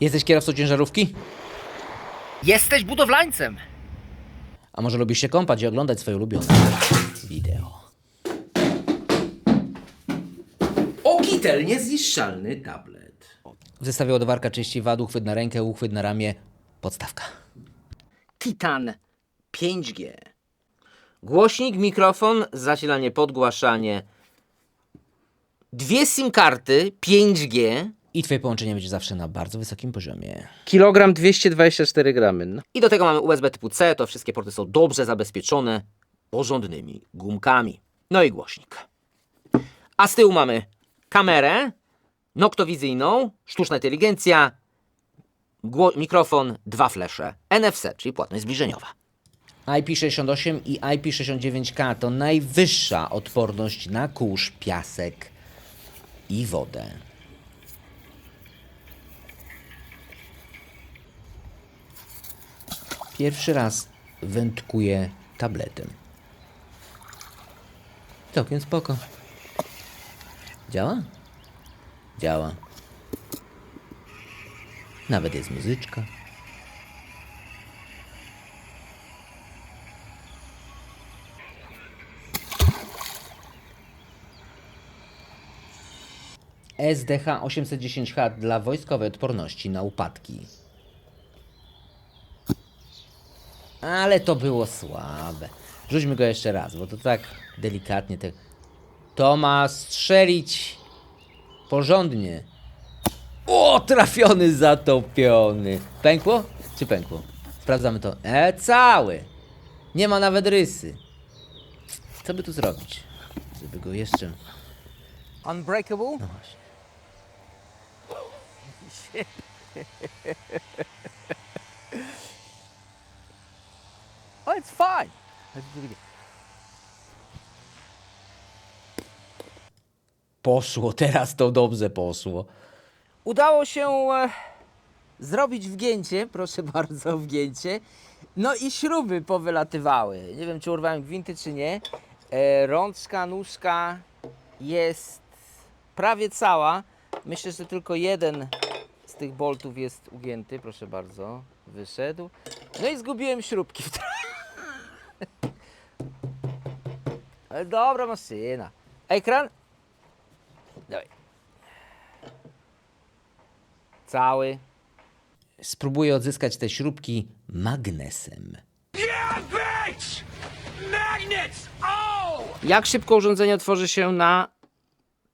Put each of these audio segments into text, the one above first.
Jesteś kierowcą ciężarówki? Jesteś budowlańcem! A może lubisz się kąpać i oglądać swoje ulubione wideo? Okitel, niezniszczalny tablet. W zestawie ładowarka czyści wad, uchwyt na rękę, uchwyt na ramię, podstawka. Titan 5G. Głośnik, mikrofon, zasilanie, podgłaszanie. Dwie SIM karty 5G. I twoje połączenie będzie zawsze na bardzo wysokim poziomie. Kilogram 224 gramy. No. I do tego mamy USB typu C. To wszystkie porty są dobrze zabezpieczone porządnymi gumkami. No i głośnik. A z tyłu mamy kamerę noktowizyjną, sztuczna inteligencja, gło- mikrofon, dwa flesze, NFC, czyli płatność zbliżeniowa. IP68 i IP69K to najwyższa odporność na kurz, piasek i wodę. Pierwszy raz wędkuję tabletem. Całkiem spoko. Działa? Działa. Nawet jest muzyczka. SDH 810H dla wojskowej odporności na upadki. Ale to było słabe. Rzućmy go jeszcze raz, bo to tak delikatnie. Te... To ma strzelić porządnie. O, trafiony, zatopiony. Pękło? Czy pękło? Sprawdzamy to. E, cały. Nie ma nawet rysy. Co by tu zrobić? Żeby go jeszcze... Unbreakable? No właśnie. Oh, it's fine. Poszło, teraz to dobrze poszło. Udało się e, zrobić wgięcie, proszę bardzo, wgięcie. No i śruby powylatywały. Nie wiem, czy urwałem gwinty, czy nie. E, rączka, nóżka jest prawie cała. Myślę, że tylko jeden z tych boltów jest ugięty, proszę bardzo. Wyszedł. No i zgubiłem śrubki w tra- Ale dobra maszyna. Ekran? Dawaj. Cały. Spróbuję odzyskać te śrubki magnesem. Jak szybko urządzenie otworzy się na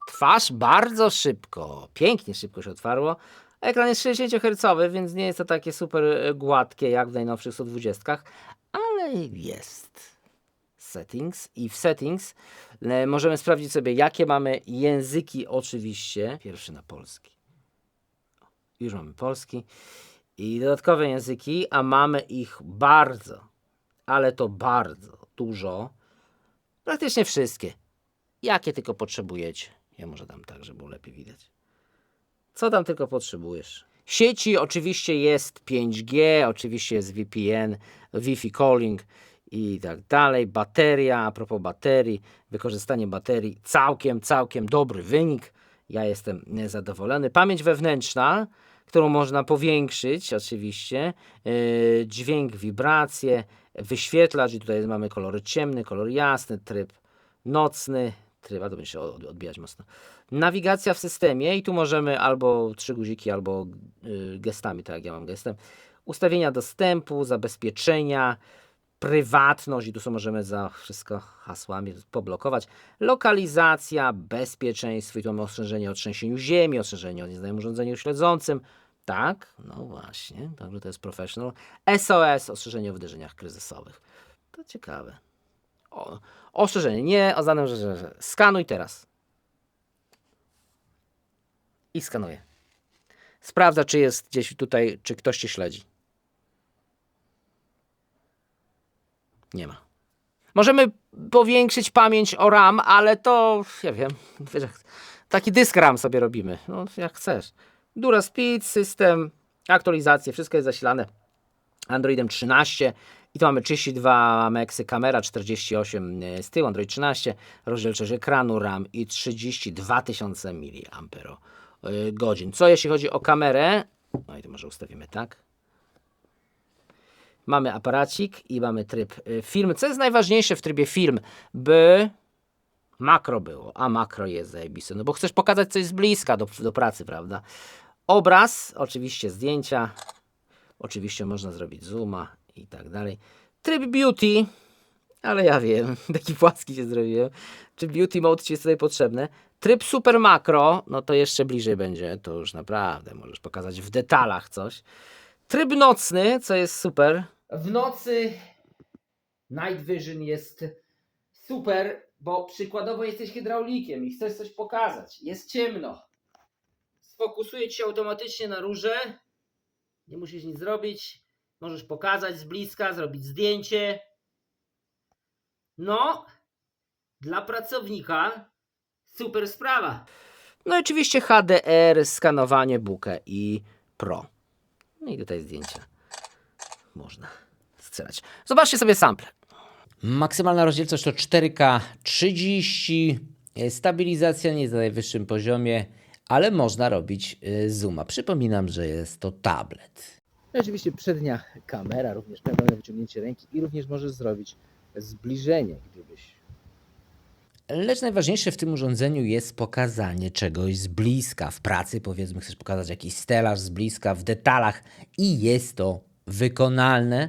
twarz? Bardzo szybko. Pięknie szybko się otwarło. Ekran jest 60 Hz, więc nie jest to takie super e, gładkie jak w najnowszych 120, ale jest. Settings i w settings e, możemy sprawdzić sobie jakie mamy języki oczywiście. Pierwszy na polski. Już mamy polski i dodatkowe języki, a mamy ich bardzo, ale to bardzo dużo. Praktycznie wszystkie. Jakie tylko potrzebujecie. Ja może dam tak, żeby było lepiej widać. Co tam tylko potrzebujesz? Sieci oczywiście jest 5G, oczywiście jest VPN, Wi-Fi calling i tak dalej. Bateria, a propos baterii, wykorzystanie baterii, całkiem, całkiem dobry wynik. Ja jestem zadowolony. Pamięć wewnętrzna, którą można powiększyć oczywiście. Yy, dźwięk, wibracje, wyświetlacz i tutaj mamy kolory ciemny, kolor jasny, tryb nocny, tryb, a to będzie się od- odbijać mocno. Nawigacja w systemie i tu możemy albo trzy guziki, albo y, gestami, tak jak ja mam gestem. Ustawienia dostępu, zabezpieczenia, prywatność i tu sobie możemy za wszystko hasłami poblokować. Lokalizacja, bezpieczeństwo i tu mamy ostrzeżenie o trzęsieniu ziemi, ostrzeżenie o nieznanym urządzeniu śledzącym. Tak, no właśnie, także to jest professional. SOS, ostrzeżenie o wydarzeniach kryzysowych. To ciekawe. O, ostrzeżenie, nie o że, że, że skanuj teraz. I skanuję. Sprawdza, czy jest gdzieś tutaj, czy ktoś cię śledzi. Nie ma. Możemy powiększyć pamięć o RAM, ale to, ja wiem, wiesz, taki dysk RAM sobie robimy. No, jak chcesz. Dura Speed, system, aktualizacje, wszystko jest zasilane Androidem 13 i tu mamy 32 meksy, kamera 48 z tyłu, Android 13, rozdzielczość ekranu, RAM i 32 tysiące mAh. Co jeśli chodzi o kamerę? No i to może ustawimy tak. Mamy aparacik i mamy tryb y, film. Co jest najważniejsze w trybie film? By makro było, a makro jest zajebiste. No bo chcesz pokazać coś z bliska do, do pracy, prawda? Obraz, oczywiście zdjęcia, oczywiście można zrobić zooma i tak dalej. Tryb beauty, ale ja wiem, taki płaski się zrobiłem. Czy beauty mode ci jest tutaj potrzebne? Tryb super makro, no to jeszcze bliżej będzie, to już naprawdę możesz pokazać w detalach coś. Tryb nocny, co jest super. W nocy Night Vision jest super, bo przykładowo jesteś hydraulikiem i chcesz coś pokazać. Jest ciemno. Sfokusuje ci się automatycznie na róże. Nie musisz nic zrobić. Możesz pokazać z bliska, zrobić zdjęcie. No, dla pracownika super sprawa. No i oczywiście HDR, skanowanie Bokeh i Pro. No i tutaj zdjęcia można strzelać. Zobaczcie sobie sample. Maksymalna rozdzielczość to 4K 30. e, Stabilizacja nie jest na najwyższym poziomie, ale można robić e, zooma. Przypominam, że jest to tablet. No i oczywiście przednia kamera, również pełne wyciągnięcie ręki i również możesz zrobić zbliżenie, gdybyś Lecz najważniejsze w tym urządzeniu jest pokazanie czegoś z bliska. W pracy, powiedzmy, chcesz pokazać jakiś stelaż z bliska, w detalach, i jest to wykonalne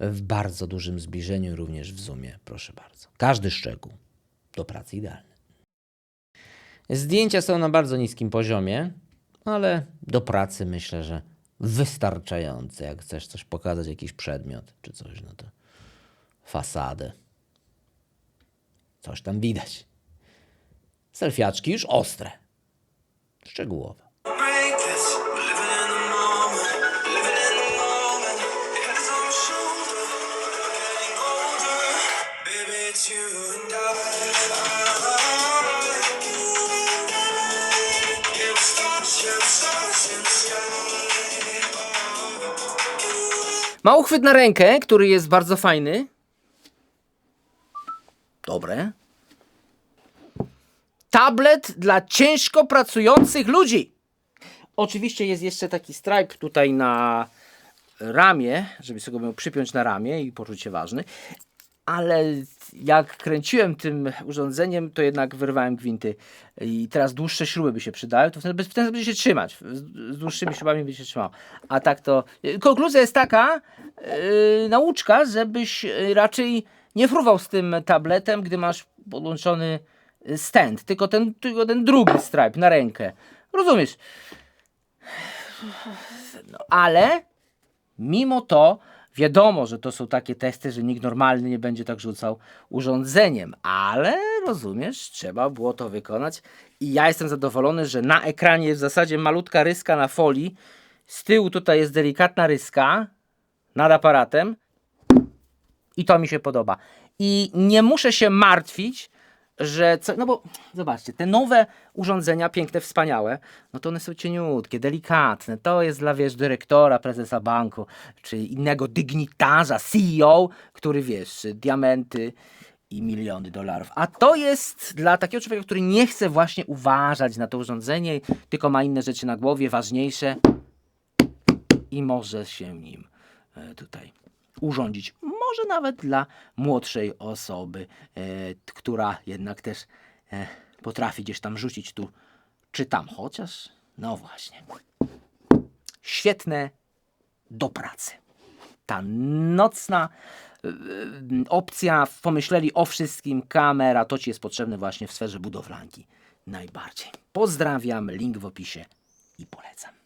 w bardzo dużym zbliżeniu, również w zoomie. Proszę bardzo. Każdy szczegół do pracy idealny. Zdjęcia są na bardzo niskim poziomie, ale do pracy myślę, że wystarczające. Jak chcesz coś pokazać, jakiś przedmiot czy coś, no to fasadę. Coś tam widać. Selfiaczki już ostre. Szczegółowe. Ma uchwyt na rękę, który jest bardzo fajny. Dobre. Tablet dla ciężko pracujących ludzi. Oczywiście jest jeszcze taki stripe tutaj na ramię, żeby sobie go przypiąć na ramię i poczuć się ważny. Ale jak kręciłem tym urządzeniem, to jednak wyrwałem gwinty i teraz dłuższe śruby by się przydały, to wtedy, wtedy będzie się trzymać. Z, z dłuższymi śrubami by się trzymał. A tak to... Konkluzja jest taka, yy, nauczka, żebyś yy, raczej nie fruwał z tym tabletem, gdy masz podłączony stand, tylko ten, tylko ten drugi stripe na rękę. Rozumiesz? No, ale mimo to wiadomo, że to są takie testy, że nikt normalny nie będzie tak rzucał urządzeniem, ale rozumiesz, trzeba było to wykonać i ja jestem zadowolony, że na ekranie jest w zasadzie malutka ryska na folii, z tyłu tutaj jest delikatna ryska nad aparatem i to mi się podoba. I nie muszę się martwić, że co, no bo zobaczcie, te nowe urządzenia, piękne, wspaniałe, no to one są cieniutkie, delikatne. To jest dla, wiesz, dyrektora, prezesa banku, czy innego dygnitarza, CEO, który, wiesz, diamenty i miliony dolarów. A to jest dla takiego człowieka, który nie chce właśnie uważać na to urządzenie, tylko ma inne rzeczy na głowie, ważniejsze i może się nim e, tutaj urządzić. Może nawet dla młodszej osoby, e, która jednak też e, potrafi gdzieś tam rzucić tu czy tam, chociaż no właśnie. Świetne do pracy. Ta nocna e, opcja, pomyśleli o wszystkim, kamera, to ci jest potrzebne właśnie w sferze budowlanki najbardziej. Pozdrawiam, link w opisie i polecam.